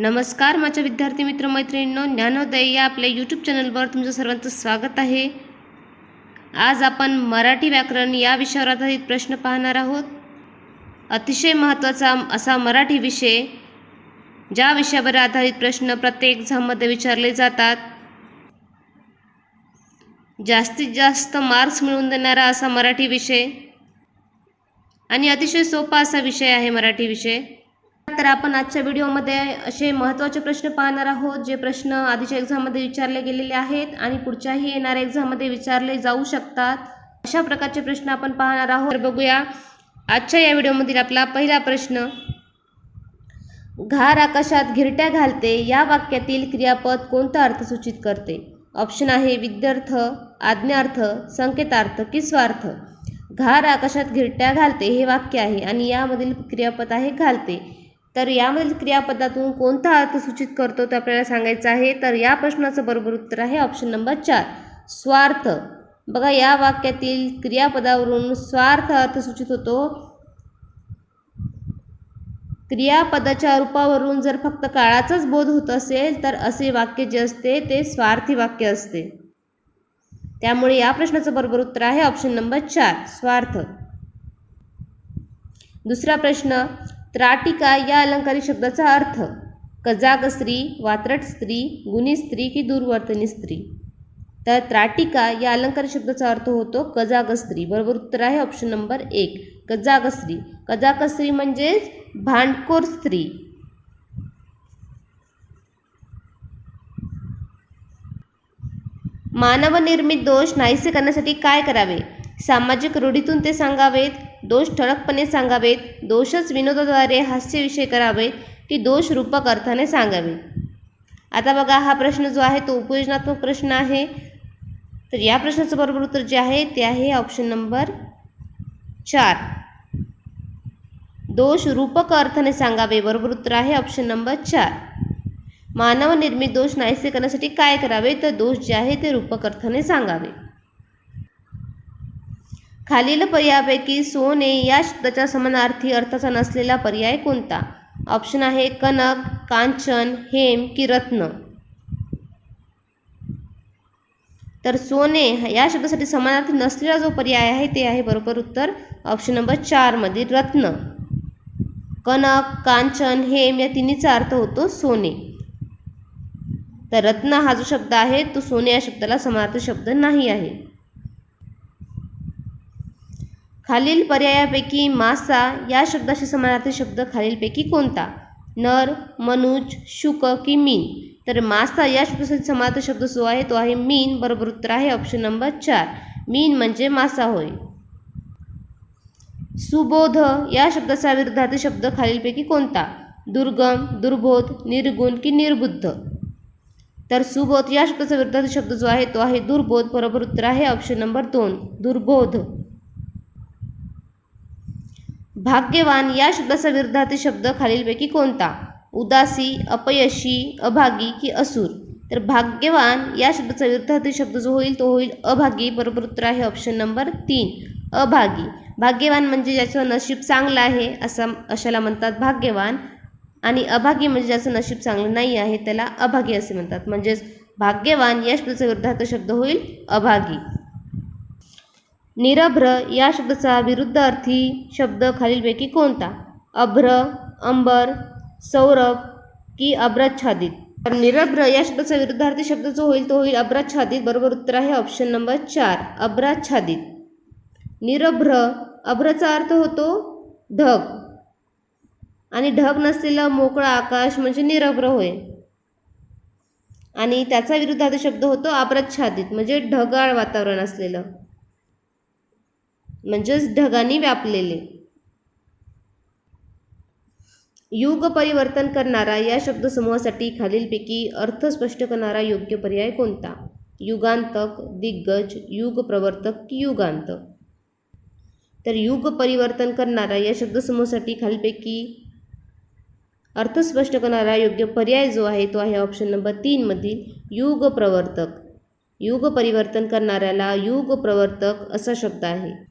नमस्कार माझ्या विद्यार्थी मित्र मैत्रिणींनो ज्ञानोदय या आपल्या यूट्यूब चॅनलवर तुमचं सर्वांचं स्वागत आहे. आज आपण मराठी व्याकरण या विषयावर आधारित प्रश्न पाहणार आहोत. अतिशय महत्त्वाचा असा मराठी विषय ज्या विषयावर आधारित प्रश्न प्रत्येक एक्झाममध्ये विचारले जातात. जास्तीत जास्त मार्क्स मिळवून देणारा असा मराठी विषय आणि अतिशय सोपा असा विषय आहे मराठी विषय. तर आपण आजच्या व्हिडिओमध्ये असे महत्त्वाचे प्रश्न पाहणार आहोत जे प्रश्न आधीच्या एक्झाममध्ये विचारले गेलेले आहेत आणि पुढच्याही येणाऱ्या एक्झाममध्ये विचारले जाऊ शकतात. अशा प्रकारचे प्रश्न आपण पाहणार आहोत. तर बघूया आजच्या या व्हिडिओमधील आपला पहिला प्रश्न घार आकाशात घिरट्या घालते या वाक्यातील क्रियापद कोणता अर्थ सूचित करते? ऑप्शन आहे विद्यार्थ आज्ञार्थ संकेतार्थ की स्वार्थ. घार आकाशात घिरट्या घालते हे वाक्य आहे आणि यामधील क्रियापद आहे घालते. तर यामधील क्रियापदातून कोणता अर्थ सूचित करतो ते आपल्याला सांगायचं आहे. तर या प्रश्नाचं बरोबर उत्तर आहे ऑप्शन नंबर चार स्वार्थ. बघा या वाक्यातील क्रियापदावरून स्वार्थ अर्थ सूचित होतो. क्रियापदाच्या रूपावरून जर फक्त काळाचाच बोध होत असेल तर असे वाक्य जे असते ते स्वार्थी वाक्य असते. त्यामुळे या प्रश्नाचं बरोबर उत्तर आहे ऑप्शन नंबर चार स्वार्थ. दुसरा प्रश्न त्राटिका या अलंकारी शब्दाचा अर्थ कजाग स्त्री वात्रट स्त्री गुणी स्त्री की दूरवर्तनी स्त्री. तर त्राटिका या अलंकारी शब्दाचा अर्थ होतो कजाग स्त्री. बरोबर उत्तर आहे ऑप्शन नंबर एक. कजाग स्त्री. कजाग स्त्री म्हणजेच भांडखोर स्त्री. मानवनिर्मित दोष नाहीसे करण्यासाठी काय करावे? सामाजिक रूढीतून ते सांगावेत. दोष ठळकपणे सांगावेत दोषच विनोदाद्वारे हास्यविषय करावेत की दोष रूपक अर्थाने सांगावे. आता बघा हा प्रश्न जो आहे तो उपयोजनात्मक प्रश्न आहे. तर या प्रश्नाचं बरोबर उत्तर जे आहे ते आहे ऑप्शन नंबर चार. दोष रूपक अर्थाने सांगावे बरोबर उत्तर आहे ऑप्शन नंबर चार. मानव निर्मित दोष नाहीसे करण्यासाठी काय करावे तर दोष जे आहे ते रूपक अर्थाने सांगावे. खालील पर्यायापैकी सोने या शब्दाच्या समानार्थी अर्थाचा नसलेला पर्याय कोणता? ऑप्शन आहे कनक कांचन हेम की रत्न. तर सोने या शब्दासाठी समानार्थी नसलेला जो पर्याय आहे ते आहे बरोबर उत्तर ऑप्शन नंबर चारमधील रत्न. कनक कांचन हेम या तिन्हीचा अर्थ होतो सोने. तर रत्न हा जो शब्द आहे तो सोने या शब्दाला समानार्थी शब्द नाही आहे. खालील पर्यायापैकी मासा या शब्दाशी समानार्थी शब्द खालीलपैकी कोणता? नर मनुज शुक की मीन. तर मासा या शब्दासाठी समानार्थी शब्द जो आहे तो आहे मीन. बरोबर उत्तर आहे ऑप्शन नंबर चार. मीन म्हणजे मासा होय. सुबोध या शब्दाचा विरुद्धार्थी शब्द खालीलपैकी कोणता? दुर्गम दुर्बोध निर्गुण की निर्बुद्ध. तर सुबोध या शब्दाचा विरुद्धार्थी शब्द जो आहे तो आहे दुर्बोध. बरोबर उत्तर आहे ऑप्शन नंबर दोन. दुर्बोध. भाग्यवान या शब्दाचा विरुद्धार्थी शब्द खालीलपैकी कोणता? उदासी अपयशी अभागी की असुर? तर भाग्यवान या शब्दाचा विरुद्धार्थी शब्द जो होईल तो होईल अभागी. बरोबर उत्तर आहे ऑप्शन नंबर तीन. अभागी. भाग्यवान म्हणजे ज्याचं नशीब चांगलं आहे असं अशाला म्हणतात भाग्यवान. आणि अभागी म्हणजे ज्याचं नशीब चांगलं नाही आहे त्याला अभागी असे म्हणतात. म्हणजेच भाग्यवान या शब्दाचा विरुद्धार्थ शब्द होईल अभागी. निरभ्र या शब्दाचा विरुद्ध अर्थी शब्द खालीलपैकी कोणता? अभ्र अंबर सौरभ की अभ्रच्छादित तर निरभ्र या शब्दाचा विरुद्धार्थी शब्द जो होईल तो होईल अभ्राच्छादित बरोबर उत्तर आहे ऑप्शन नंबर चार अभ्राच्छादित निरभ्र अभ्रचा अर्थ होतो ढग. आणि ढग नसलेलं मोकळं आकाश म्हणजे निरभ्र होय. आणि त्याचा विरुद्धार्थ शब्द होतो अभ्राच्छादित म्हणजे ढगाळ वातावरण असलेलं. म्हणजेच ढगांनी व्यापलेले. युग परिवर्तन करणारा या शब्दसमूहासाठी खालीलपैकी अर्थ स्पष्ट करणारा योग्य पर्याय कोणता? युगांतक दिग्गज युग प्रवर्तक की युगांत तर युग परिवर्तन करणारा या शब्दसमूहासाठी खालीलपैकी अर्थ स्पष्ट करणारा योग्य पर्याय जो आहे तो आहे ऑप्शन नंबर तीनमधील युग प्रवर्तक. युग परिवर्तन करणाऱ्याला युग प्रवर्तक असा शब्द आहे.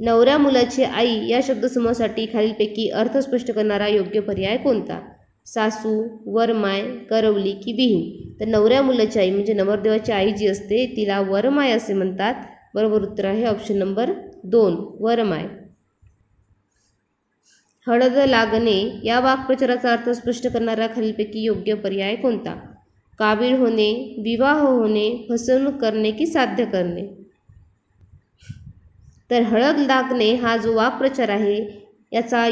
नवऱ्या मुलाची आई या शब्दसमूहासाठी खालीलपैकी अर्थ स्पष्ट करणारा योग्य पर्याय कोणता? सासू वरमाय करवली की विहीन तर नवऱ्या मुलाची आई म्हणजे नवरदेवाची आई जी असते तिला वरमाय असे म्हणतात. बरोबर उत्तर आहे ऑप्शन नंबर दोन वरमाय. हळद लागणे या वाक्प्रचाराचा अर्थ स्पष्ट करणारा खालीलपैकी योग्य पर्याय कोणता? कावीळ होणे विवाह होणे फसवणूक करणे की साध्य करणे? तर हळद लागणे हा जो वाक्प्रचार आहे याचा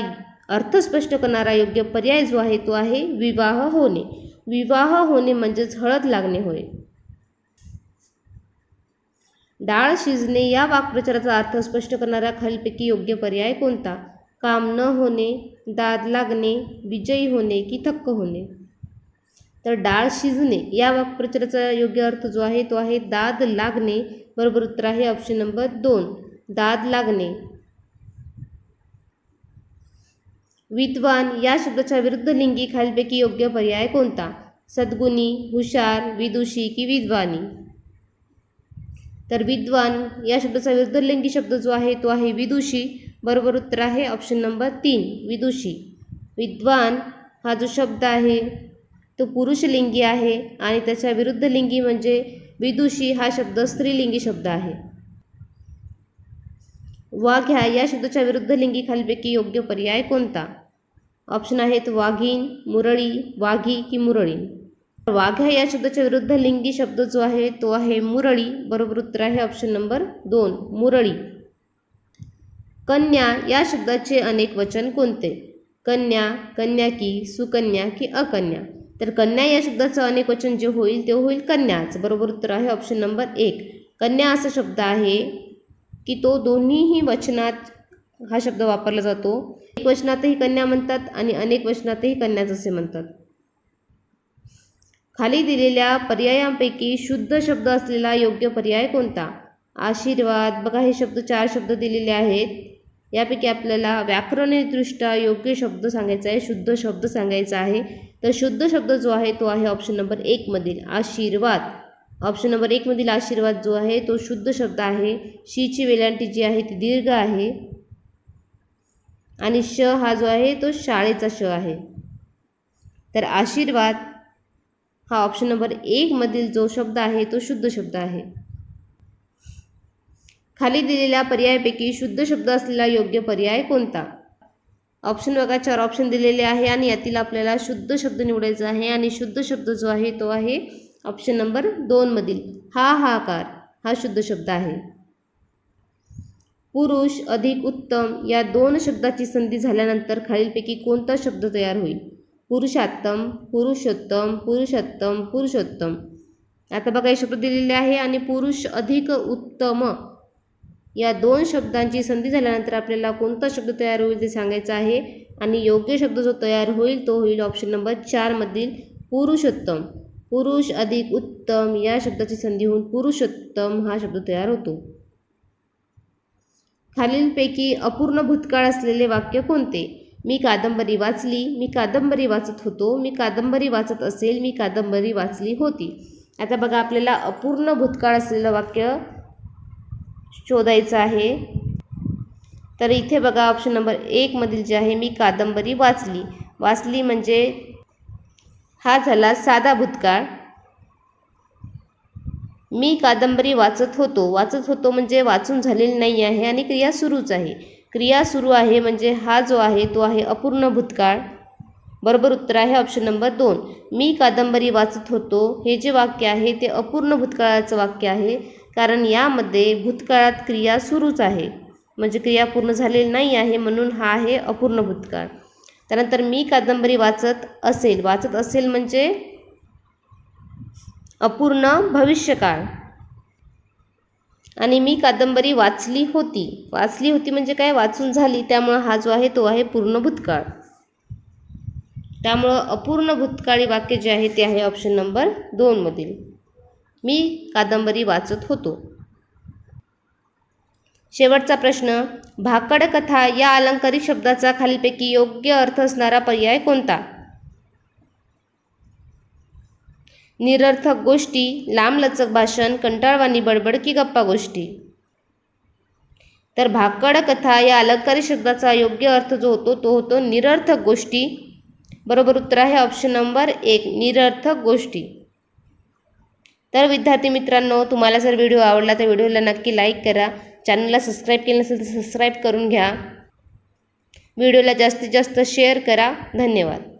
अर्थ स्पष्ट करणारा योग्य पर्याय जो आहे तो आहे विवाह होणे. विवाह होणे म्हणजेच हळद लागणे होय. डाळ शिजणे या वाक्प्रचाराचा अर्थ स्पष्ट करणारा खालीलपैकी योग्य पर्याय कोणता? काम न होणे दाद लागणे विजयी होणे की थक्क होणे? तर डाळ शिजणे या वाक्प्रचाराचा योग्य अर्थ जो आहे तो आहे दाद लागणे. बरोबर उत्तर आहे ऑप्शन नंबर दोन. दाद लागणे. विद्वान या शब्दाच्या विरुद्ध लिंगी खालीलपैकी योग्य पर्याय कोणता? सद्गुणी हुशार विदुषी की विद्वानी? तर विद्वान या शब्दाचा विरुद्ध लिंगी शब्द जो आहे तो आहे विदुषी. बरोबर उत्तर आहे ऑप्शन नंबर तीन विदुषी. विद्वान हा जो शब्द आहे तो पुरुषलिंगी आहे आणि त्याच्या विरुद्ध लिंगी म्हणजे विदुषी हा शब्द स्त्रीलिंगी शब्द आहे. वाघ्या या शब्दाच्या विरुद्ध लिंगी खालीलपैकी योग्य पर्याय कोणता? ऑप्शन आहेत वाघीण मुरळी वाघी की मुरळी. वाघ्या या शब्दाच्या विरुद्ध लिंगी शब्द जो आहे तो आहे मुरळी. बरोबर उत्तर आहे ऑप्शन नंबर दोन मुरळी. कन्या या शब्दाचे अनेक वचन कोणते? कन्या कन्या की सुकन्या की अकन्या. तर कन्या या शब्दाचं अनेक वचन जे होईल ते होईल कन्याच. बरोबर उत्तर आहे ऑप्शन नंबर एक. कन्या असा शब्द आहे की तो दोन्हीही वचनात हा शब्द वापरला जातो. एक वचनातही कन्या म्हणतात आणि अनेक वचनातही कन्याच असे म्हणतात. खाली दिलेल्या पर्यायांपैकी शुद्ध शब्द असलेला योग्य पर्याय कोणता? आशीर्वाद बघा हे शब्द चार शब्द दिलेले आहेत. यापैकी आपल्याला व्याकरणदृष्ट्या योग्य शब्द सांगायचा आहे शुद्ध शब्द सांगायचा आहे. तर शुद्ध शब्द जो आहे तो आहे ऑप्शन नंबर एकमधील आशीर्वाद. ऑप्शन नंबर एकमधील आशीर्वाद जो आहे तो शुद्ध शब्द आहे. शीची वेलांटी जी आहे ती दीर्घ आहे. आणि श हा जो आहे तो शाळेचा श आहे. तर आशीर्वाद हा ऑप्शन नंबर एकमधील जो शब्द आहे तो शुद्ध शब्द आहे. खाली दिलेल्या पर्यायापैकी शुद्ध शब्द असलेला योग्य पर्याय कोणता? ऑप्शन बघा चार ऑप्शन दिलेले आहे आणि यातील आपल्याला शुद्ध शब्द निवडायचा आहे आणि शुद्ध शब्द जो आहे तो आहे ऑप्शन नंबर दोनमधील हा हाकार हा शुद्ध शब्द आहे. पुरुष अधिक उत्तम या दोन शब्दाची संधी झाल्यानंतर खालीलपैकी कोणता शब्द तयार होईल? पुरुषात्तम पुरुषोत्तम पुरुषोत्तम पुरुषोत्तम. आता बघा हे शब्द दिलेले आहे आणि पुरुष अधिक उत्तम या दोन शब्दांची संधी झाल्यानंतर आपल्याला कोणता शब्द तयार होईल ते सांगायचं आहे. आणि योग्य शब्द जो तयार होईल तो होईल ऑप्शन नंबर चारमधील पुरुषोत्तम. पुरुष अधिक उत्तम या शब्दाची संधी होऊन पुरुषोत्तम हा शब्द तयार होतो. खालीलपैकी अपूर्ण भूतकाळ असलेले वाक्य कोणते? मी कादंबरी वाचली मी कादंबरी वाचत होतो मी कादंबरी वाचत असेल मी कादंबरी वाचली होती. आता बघा आपल्याला अपूर्ण भूतकाळ असलेलं वाक्य शोधायचं आहे. तर इथे बघा ऑप्शन नंबर एकमधील जे आहे मी कादंबरी वाचली. वाचली म्हणजे हा झाला साधा भूतकाळ. मी कादंबरी वाचत होतो. वाचत होतो म्हणजे वाचून झालेली नाही आहे आणि क्रिया सुरूच आहे. क्रिया सुरू आहे म्हणजे हा जो आहे तो आहे अपूर्ण भूतकाळ. बरोबर उत्तर आहे ऑप्शन नंबर दोन. मी कादंबरी वाचत होतो. हे जे वाक्य आहे ते अपूर्ण भूतकाळाचं वाक्य आहे. कारण यामध्ये भूतकाळात क्रिया सुरूच आहे. म्हणजे क्रिया पूर्ण झालेली नाही आहे म्हणून हा आहे अपूर्ण भूतकाळ. त्यानंतर मी कादंबरी वाचत असेल. वाचत असेल म्हणजे अपूर्ण भविष्यकाळ. आणि मी कादंबरी वाचली होती. वाचली होती म्हणजे काय? वाचून झाली. त्यामुळं हा जो आहे तो आहे पूर्ण भूतकाळ. त्यामुळं अपूर्ण भूतकाळी वाक्य जे आहे ते आहे ऑप्शन नंबर दोनमधील मी कादंबरी वाचत होतो. शेवटचा प्रश्न भाकड कथा या अलंकारिक शब्दाचा खालीलपैकी योग्य अर्थ असणारा पर्याय कोणता? निरर्थक गोष्टी लांबलचक भाषण कंटाळवाणी बडबड की गप्पा गोष्टी? तर भाकड कथा या अलंकारी शब्दाचा योग्य अर्थ जो होतो तो होतो निरर्थक गोष्टी. बरोबर उत्तर आहे ऑप्शन नंबर एक निरर्थक गोष्टी. तर विद्यार्थी मित्रांनो तुम्हाला जर व्हिडिओ आवडला तर व्हिडिओला नक्की लाईक करा. चॅनलला सबस्क्राईब केलं नसेल तर सबस्क्राईब करून घ्या. व्हिडिओला जास्तीत जास्त शेअर करा. धन्यवाद.